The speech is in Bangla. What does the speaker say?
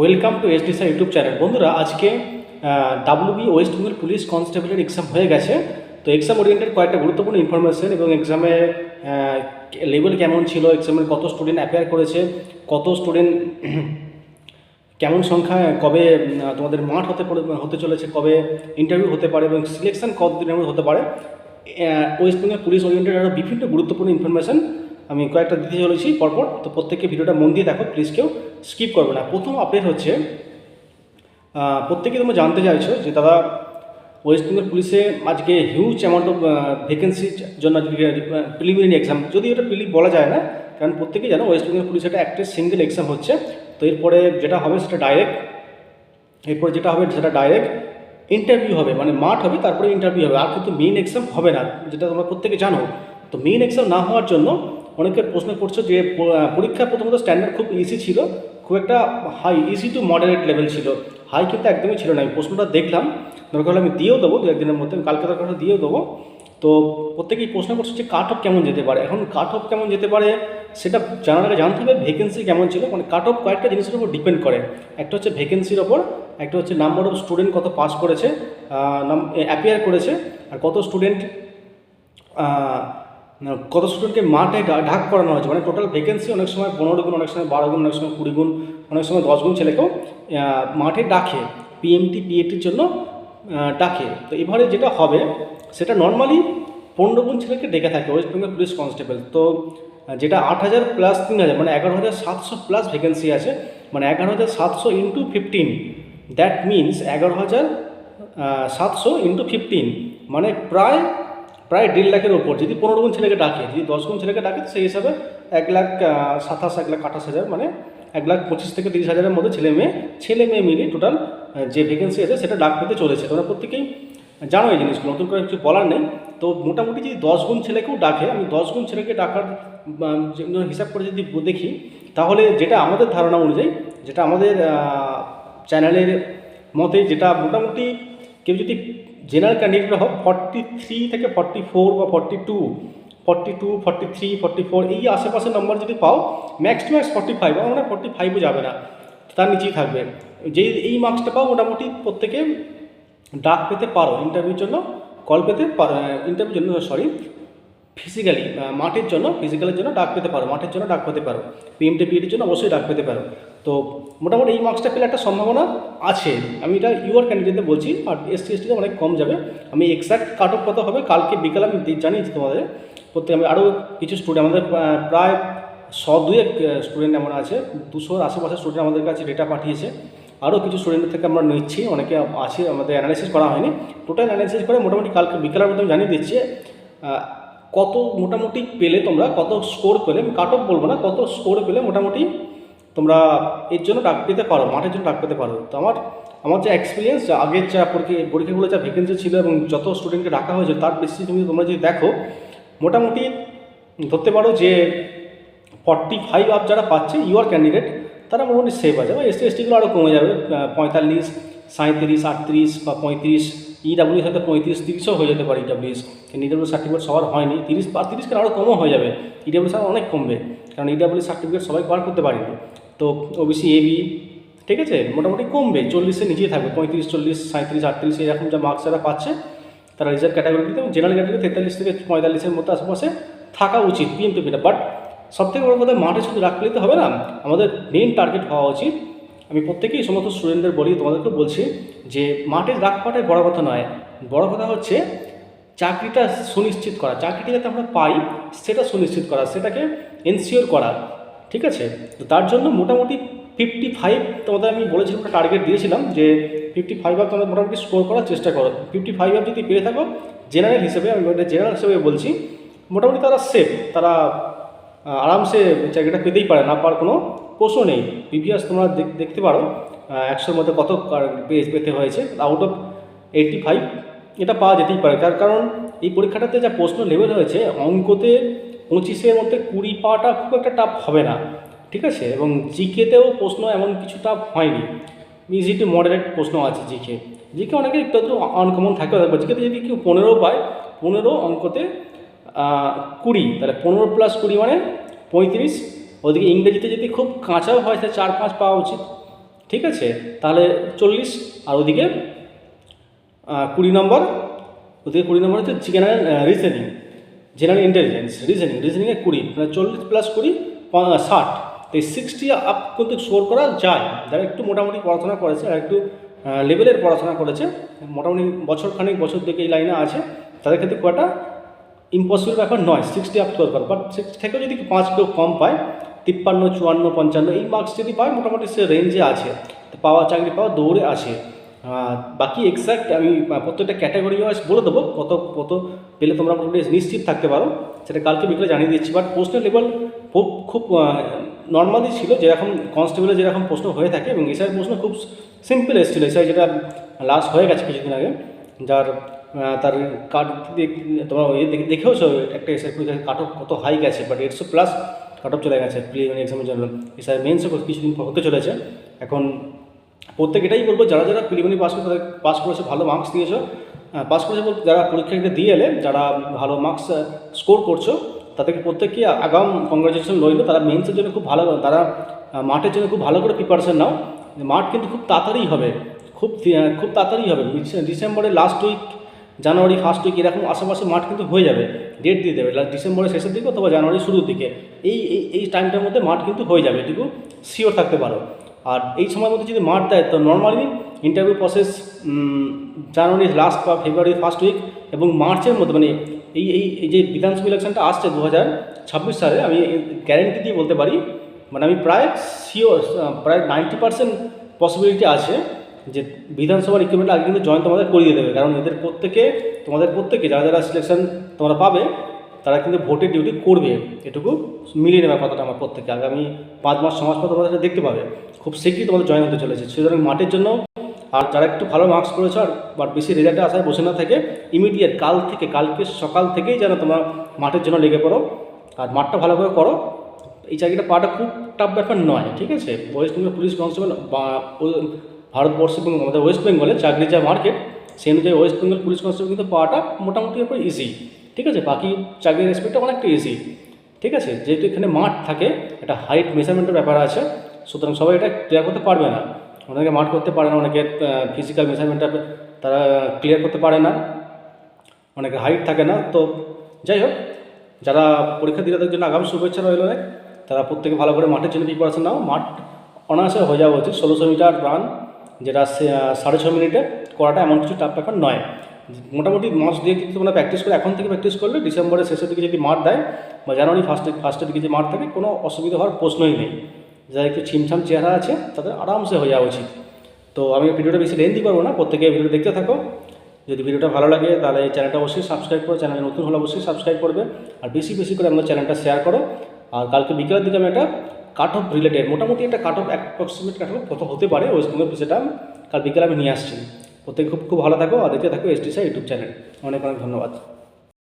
Welcome to S Disha YouTube channel বন্ধুরা, আজকে ডাব্লিউবি ওয়েস্ট বেঙ্গল পুলিশ কনস্টেবলের এক্সাম হয়ে গেছে। তো এক্সাম ওরিয়েন্টেড কয়েকটা গুরুত্বপূর্ণ ইনফরমেশন এবং এক্সামে লেভেল কেমন ছিল এক্সামের কত স্টুডেন্ট অ্যাপেয়ার করেছে, কত স্টুডেন্ট কেমন সংখ্যা, কবে তোমাদের মাঠ হতে হতে চলেছে, কবে ইন্টারভিউ হতে পারে এবং সিলেকশন কতদিনের মধ্যে হতে পারে। ওয়েস্ট বেঙ্গল পুলিশ ওরিয়েন্টেড আরও বিভিন্ন গুরুত্বপূর্ণ ইনফরমেশন আমি কয়েকটা দিতে চলেছি, পরপর। তো প্রত্যেকে ভিডিওটা মন দিয়ে দেখো প্লিজ কেউ স্কিপ করবে না। প্রথম আপডেট হচ্ছে প্রত্যেকে তোমরা জানতে চাইছো যে দাদা ওয়েস্ট বেঙ্গল পুলিশে আজকে হিউজ অ্যামাউন্ট অফ ভ্যাকেন্সির জন্য প্রিলিমিনারি এক্সাম যদি ওটা প্রিলি বলা যায় না, কারণ প্রত্যেকে জানো ওয়েস্ট বেঙ্গল পুলিশ এটা একটা সিঙ্গেল এক্সাম হচ্ছে। তো এরপরে যেটা হবে সেটা ডাইরেক্ট এরপরে যেটা হবে সেটা ডাইরেক্ট ইন্টারভিউ হবে মানে মাঠ হবে, তারপরে ইন্টারভিউ হবে। আর কিন্তু মেইন এক্সাম হবে না, যেটা তোমরা প্রত্যেকে জানো। তো মেইন এক্সাম না হওয়ার জন্য অনেকে প্রশ্ন করছ যে পরীক্ষা প্রথমত স্ট্যান্ডার্ড খুব ইজি ছিল, খুব একটা high easy to moderate level ছিল। হাই কিন্তু একদমই ছিল না। আমি প্রশ্নটা দেখলাম। দরকার হলে আমি দিয়েও দেবো দু একদিনের মধ্যে। আমি কালকে দরকার দিয়েও দেবো। তো প্রত্যেকেই প্রশ্ন করছে যে কাট অফ কেমন যেতে পারে? এখন কাট অফ কেমন যেতে পারে সেটা জানার আগে জানতে হবে ভ্যাকেন্সি কেমন ছিল। মানে কাট অফ কয়েকটা জিনিসের উপর ডিপেন্ড করে। একটা হচ্ছে ভ্যাকেন্সির ওপর একটা হচ্ছে নাম্বার অফ স্টুডেন্ট কত পাস করেছে নাম অ্যাপিয়ার করেছে, আর কত স্টুডেন্ট কত স্টুডেন্টকে মাঠে ঢাক করানো হয়েছে। মানে টোটাল ভ্যাকেন্সি অনেক সময় পনেরো গুণ, অনেক সময় বারো গুণ, অনেক সময় কুড়ি গুণ, অনেক সময় দশ গুণ ছেলেকেও মাঠে ডাকে। পিএমটি পিএটির জন্য ডাকে। তো এবারে যেটা হবে, সেটা নর্মালি পনেরো গুণ ছেলেকে ডেকে থাকে ওয়েস্ট বেঙ্গল পুলিশ কনস্টেবল তো যেটা আট হাজার প্লাস তিন হাজার মানে এগারো হাজার সাতশো প্লাস ভ্যাকেন্সি আছে মানে এগারো হাজার সাতশো ইন্টু ফিফটিন দ্যাট মিনস এগারো হাজার সাতশো ইন্টু ফিফটিন মানে প্রায় প্রায় দেড় লাখের ওপর। যদি পনেরো গুণ ছেলেকে ডাকে, যদি দশ গুণ ছেলেকে ডাকে, সেই হিসাবে এক লাখ সাতাশ, এক লাখ আঠাশ হাজার মানে এক লাখ পঁচিশ থেকে তিরিশ হাজারের মধ্যে ছেলে মেয়ে ছেলে মেয়ে মিলিয়ে টোটাল যে ভ্যাকেন্সি আছে সেটা ডাক পেতে চলেছে। তোমরা প্রত্যেকেই জানো এই জিনিসগুলো, নতুন করে কিছু বলার নেই। তো মোটামুটি যদি দশ গুণ ছেলেকেও ডাকে, আমি দশ গুণ ছেলেকে ডাকার হিসাব করে যদি দেখি, তাহলে যেটা আমাদের ধারণা অনুযায়ী, যেটা আমাদের চ্যানেলের মতে যেটা মোটামুটি কেউ যদি জেনারেল ক্যান্ডিডেট হোক ফর্টি থ্রি থেকে ফর্টি ফোর বা forty two forty two forty three forty four এই আশেপাশে নম্বর যদি পাও max to max forty five আমার ফর্টি ফাইভও যাবে না, তার নিচেই থাকবে। যেই, এই মার্কসটা পাও, মোটামুটি প্রত্যেকে ডাক পেতে পারো ইন্টারভিউর জন্য কল পেতে পারো ইন্টারভিউর জন্য সরি ফিজিক্যালি মাঠের জন্য ফিজিক্যালের জন্য ডাক পেতে পারো, মাঠের জন্য ডাক পেতে পারো পিএমটি পিএটির জন্য অবশ্যই ডাক পেতে পারো। তো মোটামুটি এই মার্কসটা পেলে একটা সম্ভাবনা আছে। আমি এটা ইউআর ক্যান্ডিডেটদের বলছি, আর এস টি এসটিতে অনেক কম যাবে। আমি এক্স্যাক্ট কাট অফ কত হবে, কালকে বিকালে আমি জানিয়েছি তোমাদের। প্রত্যেক আমি আরও কিছু স্টুডেন্ট আমাদের প্রায় শ দুয়েক স্টুডেন্ট এমন আছে, দুশোর আশেপাশে স্টুডেন্ট আমাদের কাছে ডেটা পাঠিয়েছে। আরও কিছু স্টুডেন্টের থেকে আমরা নিচ্ছি, অনেকে আছে, আমাদের অ্যানালাইসিস করা হয়নি। টোটাল অ্যানালাইসিস করে মোটামুটি কালকে বিকেলের মধ্যে আমি জানিয়ে দিচ্ছি কত মোটামুটি পেলে তোমরা, কত স্কোর পেলে, আমি কাট অফ বলব না, কত স্কোর পেলে মোটামুটি তোমরা এর জন্য ডাক পেতে পারো, মাঠের জন্য ডাক পেতে পারো। তো আমার আমার যে এক্সপিরিয়েন্স আগের যা পরীক্ষা, পরীক্ষাগুলো যা ভ্যাকেন্সি ছিল এবং যত স্টুডেন্টকে ডাকা হয়েছে, তার বেশি তুমি তোমরা যদি দেখো, মোটামুটি ধরতে পারো যে ফর্টি ফাইভ আপ যারা পাচ্ছে ইউআর ক্যান্ডিডেট তারা মোটামুটি সেভ আছে। বা এসটি এসটিগুলো আরও কমে যাবে পঁয়তাল্লিশ সাঁত্রিশ আটত্রিশ বা পঁয়ত্রিশ ইডাব্লিউএস হয়তো পঁয়ত্রিশ, তিরিশও হয়ে যেতে পারে ইডাব্লিউএস ইডাব্লিউ সার্টিফিকেট সবার হয়নি। তিরিশ বা তিরিশ কেন আরও কমও হয়ে যাবে? ইডাব্লিউ সার অনেক কমবে। কারণ ইডাব্লিউ সার্টিফিকেট সবাই বার করতে পারেনি তো ওবিসি এবি ঠিক আছে? মোটামুটি কমবে চল্লিশের নিচেই থাকবে, পঁয়ত্রিশ, চল্লিশ সাঁত্রিশ আটত্রিশ, এরকম যা মার্কস যারা পাচ্ছে, তারা রিজার্ভ ক্যাটাগরিতে জেনারেল ক্যাটাগরি তেতাল্লিশ থেকে পঁয়তাল্লিশের মধ্যে আশেপাশে থাকা উচিত পিএমপিপিটা বাট সবথেকে বড় কথা, মাঠে শুধু রাখলেই তো হবে না, আমাদের মেন টার্গেট হওয়া উচিত। আমি প্রত্যেকেই সমস্ত স্টুডেন্টদের বলি তোমাদেরকে বলছি যে মাঠে রাখ পাঠায় বড় কথা নয়। বড় কথা হচ্ছে চাকরিটা সুনিশ্চিত করা। চাকরিটা যাতে আমরা পাই, সেটা সুনিশ্চিত করা। সেটাকে এনসিওর করা, ঠিক আছে? তো তার জন্য মোটামুটি ফিফটি ফাইভ তোমাদের আমি বলেছিলাম, একটা টার্গেট দিয়েছিলাম যে ফিফটি ফাইভ আপ তোমরা মোটামুটি স্কোর করার চেষ্টা করো। ফিফটি ফাইভ আপ যদি পেয়ে থাকো জেনারেল হিসেবে, আমি জেনারেল হিসেবে বলছি, মোটামুটি তারা সেফ তারা আরামসে চাকরিটা পেতেই পারে, না পার কোনো প্রশ্ন নেই। প্রিভিয়াস তোমরা দেখ- দেখতে পারো একশোর মধ্যে কত পেজ পেতে হয়েছে আউট অফ এইটটি ফাইভ এটা পাওয়া যেতেই পারে। তার কারণ এই পরীক্ষাটাতে যা প্রশ্ন লেভেল হয়েছে, অঙ্কতে পঁচিশের মধ্যে কুড়ি পাওয়াটা খুব একটা টাফ হবে না, ঠিক আছে? এবং জিকেতেও প্রশ্ন এমন কিছু টাফ হয়নি। ইজি টু মডারেট প্রশ্ন আছে জিকে। জিকে অনেকে একটু আনকমন থাকে জিকেতে যদি কেউ পনেরো পায়, পনেরো অঙ্কতে কুড়ি, তাহলে পনেরো প্লাস কুড়ি মানে পঁয়ত্রিশ। ওদিকে ইংরেজিতে যদি খুব কাঁচাও হয়, তাহলে চার পাঁচ পাওয়া উচিত, ঠিক আছে? তাহলে চল্লিশ, আর ওদিকে কুড়ি নম্বর, ওদিকে কুড়ি নম্বর হচ্ছে general reasoning general intelligence reasoning রিজনিংয়ে কুড়ি মানে চল্লিশ প্লাস কুড়ি ষাট। তো এই সিক্সটি আপ কিন্তু স্কোর করা যায়। যারা একটু মোটামুটি পড়াশোনা করেছে আর একটু লেভেলের পড়াশোনা করেছে, মোটামুটি বছর খানিক, বছর থেকে এই লাইনে আছে, তাদের ক্ষেত্রে খুব একটা ইম্পসিবল ব্যাপার নয় সিক্সটি আপ স্কোর করা। বাট সিক্স থেকেও যদি পাঁচ কেউ কম পায়, তিপ্পান্ন, চুয়ান্ন, পঞ্চান্ন, এই মার্কস যদি পায়, মোটামুটি সে রেঞ্জে আছে। পাওয়া, চাকরি পাওয়া, দৌড়ে আছে বাকি এক্স্যাক্ট আমি প্রত্যেকটা ক্যাটাগরি ওয়াইজ বলে দেবো কত কত পেলে তোমরা মোটামুটি নিশ্চিত থাকতে পারো। সেটা কালকে বিকেলে জানিয়ে দিচ্ছি। বাট প্রশ্নের লেভেল খুব খুব নর্মালি ছিল যেরকম কনস্টেবলে যেরকম প্রশ্ন হয়ে থাকে এবং এসআই প্রশ্ন খুব সিম্পল এসেছিল। এসআই যেটা লাস্ট হয়ে গেছে কিছুদিন আগে, যার তার কাট তোমরা দেখে- দেখেওছো একটা এসআই কাট অফ কত হাই গেছে বাট এইটশো প্লাস কাট অফ চলে গেছে প্রিলিমিনারি এক্সামের জন্য। এসআই মেন্সও কিছুদিন পর হতে চলেছে। এখন প্রত্যেক এটাই বলব, যারা যারা প্রিলিমিনারি পাস করে তাদের পাস করেছে, ভালো মার্কস দিয়েছ। পাস করেছে বলতে যারা পরীক্ষাটা দিয়ে এলে, যারা ভালো মার্কস স্কোর করছ, তাদেরকে প্রত্যেককে আগাম কংগ্রাচুলেশন রইল। তারা মেন্সের জন্য খুব ভালো, তারা মাঠের জন্য খুব ভালো করে প্রিপারেশন নাও। মাঠ কিন্তু খুব তাড়াতাড়ি হবে। খুব খুব তাড়াতাড়ি হবে। ডিসে- ডিসেম্বরের last week January first week এরকম আশেপাশে মাঠ কিন্তু হয়ে যাবে। ডেট দিয়ে দেবে। ডিসেম্বরের শেষের দিকে অথবা জানুয়ারির শুরুর দিকে। এই এই এই টাইমটার মধ্যে মাঠ কিন্তু হয়ে যাবে। এটুকু শিওর থাকতে পারো। আর এই সময়ের মধ্যে যদি মাঠ দেয়, তো নর্মালি ইন্টারভিউ প্রসেস জানুয়ারির লাস্ট বা ফেব্রুয়ারির ফার্স্ট উইক এবং মার্চের মধ্যে মানে এই এই যে বিধানসভা ইলেকশনটা আসছে দু হাজার ছাব্বিশ সালে, আমি গ্যারেন্টি দিয়ে বলতে পারি মানে আমি প্রায় শিওর প্রায় নাইনটি পার্সেন্ট পসিবিলিটি আছে যে বিধানসভার রিক্রুটমেন্ট আগে কিন্তু জয়েন তোমাদের করিয়ে দেবে। কারণ এদের প্রত্যেকে, তোমাদের প্রত্যেকে, যারা যারা সিলেকশন তোমরা পাবে তারা কিন্তু ভোটের ডিউটি করবে। এটুকু মিলিয়ে নেবে কথাটা আমার প্রত্যেকে। আগামী পাঁচ মাস ছ মাস পর দেখতে পাবে। খুব শীঘ্রই তোমাদের জয়েন হতে চলেছে। সুতরাং মাঠের জন্য আর যারা একটু ভালো মার্কস করেছ আর বাট বেশি রেজাল্টে আসায় বসে না থেকে ইমিডিয়েট কাল থেকে, কালকে সকাল থেকেই যেন তোমরা মাঠের জন্য লেগে পড়ো। আর মাঠটা ভালো করে করো। এই চাকরিটা পাওয়াটা খুব টাফ ব্যাপার নয়, ঠিক আছে? ওয়েস্ট বেঙ্গল পুলিশ কনস্টেবল বা ভারতবর্ষ এবং আমাদের ওয়েস্ট বেঙ্গলে চাকরির যা মার্কেট সেই অনুযায়ী ওয়েস্ট বেঙ্গল পুলিশ কনস্টেবল কিন্তু পাওয়াটা মোটামুটি উপর ইজি ঠিক আছে? বাকি চাকরির রেসপেক্টটা অনেকটা ইজি ঠিক আছে? যেহেতু এখানে মাঠ থাকে, একটা হাইট মেজারমেন্টের ব্যাপার আছে, সুতরাং সবাই এটা ক্লিয়ার করতে পারবে না। অনেকে মাঠ করতে পারে না, অনেকে ফিজিক্যাল মেজারমেন্টটা তারা ক্লিয়ার করতে পারে না, অনেকে হাইট থাকে না। তো যাই হোক, যারা পরীক্ষা দিলে তাদের জন্য আগাম শুভেচ্ছা রইল অনেক। তারা প্রত্যেকে ভালো করে মাঠের জন্য প্রিপারেশন নাও, মাঠ অনায়াসে হয়ে যাওয়া উচিত ষোলোশো মিটার রান যেটা সাড়ে ছ মিনিটে করাটা এমন কিছু টাফ ব্যাপার নয়। মোটামুটি মাস দিয়ে কিন্তু তোমরা প্র্যাকটিস করে এখন থেকে প্র্যাকটিস করলে ডিসেম্বরের শেষের দিকে যদি মাঠ দেয় বা জানুয়ারি ফার্স্টে ফার্স্টের দিকে যে মাঠ থাকে কোনো অসুবিধা হওয়ার প্রশ্নই নেই। যারা একটু ছিমছাম চেহারা আছে তাদের আরামসে হয়ে যাওয়া উচিত। তো আমি ভিডিওটা বেশি লেন্দি করব না, প্রত্যেকে ভিডিও দেখতে থাকো। যদি ভিডিওটা ভালো লাগে তাহলে চ্যানেলটা অবশ্যই সাবস্ক্রাইব করো চ্যানেলে নতুন হলে অবশ্যই সাবস্ক্রাইব করবে। আর বেশি বেশি করে আমাদের চ্যানেলটা শেয়ার করো। আর কালকে বিকেলের দিকে আমি একটা কাট অফ রিলেটেড মোটামুটি একটা cut off approximate cut off কত হতে পারে ওয়েস্ট বেঙ্গল সেটা কাল বিকেলে আমি নিয়ে আসছি। প্রত্যেকে খুব খুব ভালো থাকো। আর দেখতে থাকো, এস টি ইউটিউব চ্যানেল। অনেক অনেক ধন্যবাদ।